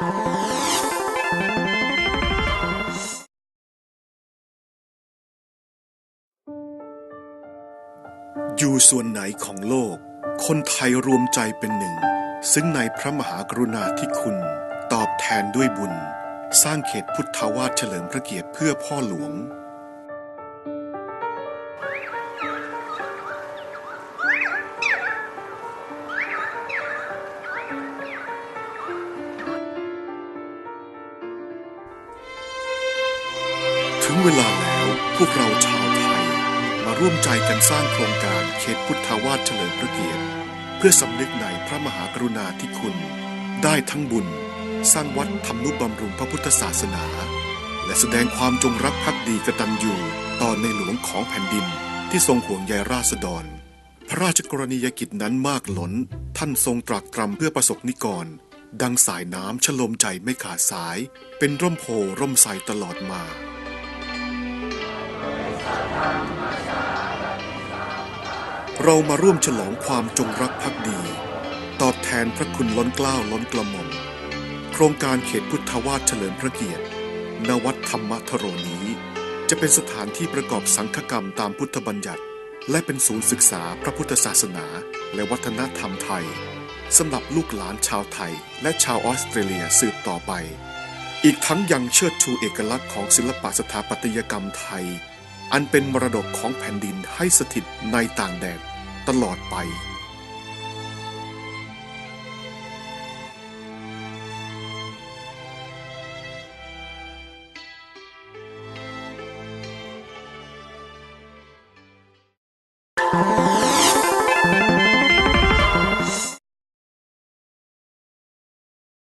อยู่ส่วนไหนของโลก คนไทยรวมใจเป็นหนึ่ง ซึ่งในพระมหากรุณาธิคุณ ตอบแทนด้วยบุญ สร้างเขตพุทธวาสเฉลิมพระเกียรติเพื่อพ่อหลวง ถึงเวลาแล้วพวกเราชาวไทย มาร่วมใจกันสร้างโครงการเขตพุทธวาสเฉลิมพระเกียรติ เพื่อสำนึกในพระมหากรุณาธิคุณ ได้ทั้งบุญ สร้างวัดทำนุบำรุงพระพุทธศาสนา และแสดงความจงรักภักดีกตัญญูต่อในหลวงของแผ่นดินที่ทรงห่วงใยราษฎร พระราชกรณียกิจนั้นมากล้น ท่านทรงตรากตรำเพื่อประสบนิกร ดังสายน้ำชโลมใจไม่ขาดสาย เป็นร่มโพร่มใสตลอดมา เรามาร่วมฉลองความจงรักภักดี ตอบแทนพระคุณล้นเกล้าล้นกระหม่อมโครงการเขตพุทธวาสเฉลิมพระเกียรติณวัดธรรมทโรนี้ จะเป็นสถานที่ประกอบสังฆกรรมตามพุทธบัญญัติ และเป็นศูนย์ศึกษาพระพุทธศาสนา และวัฒนธรรมไทยสำหรับลูกหลานชาวไทย และชาวออสเตรเลียสืบต่อไป อีกทั้งยังเชิดชูเอกลักษณ์ของศิลปะสถาปัตยกรรมไทย อันเป็นมรดกของแผ่นดินให้สถิตในต่างแดน ตลอดไป Oh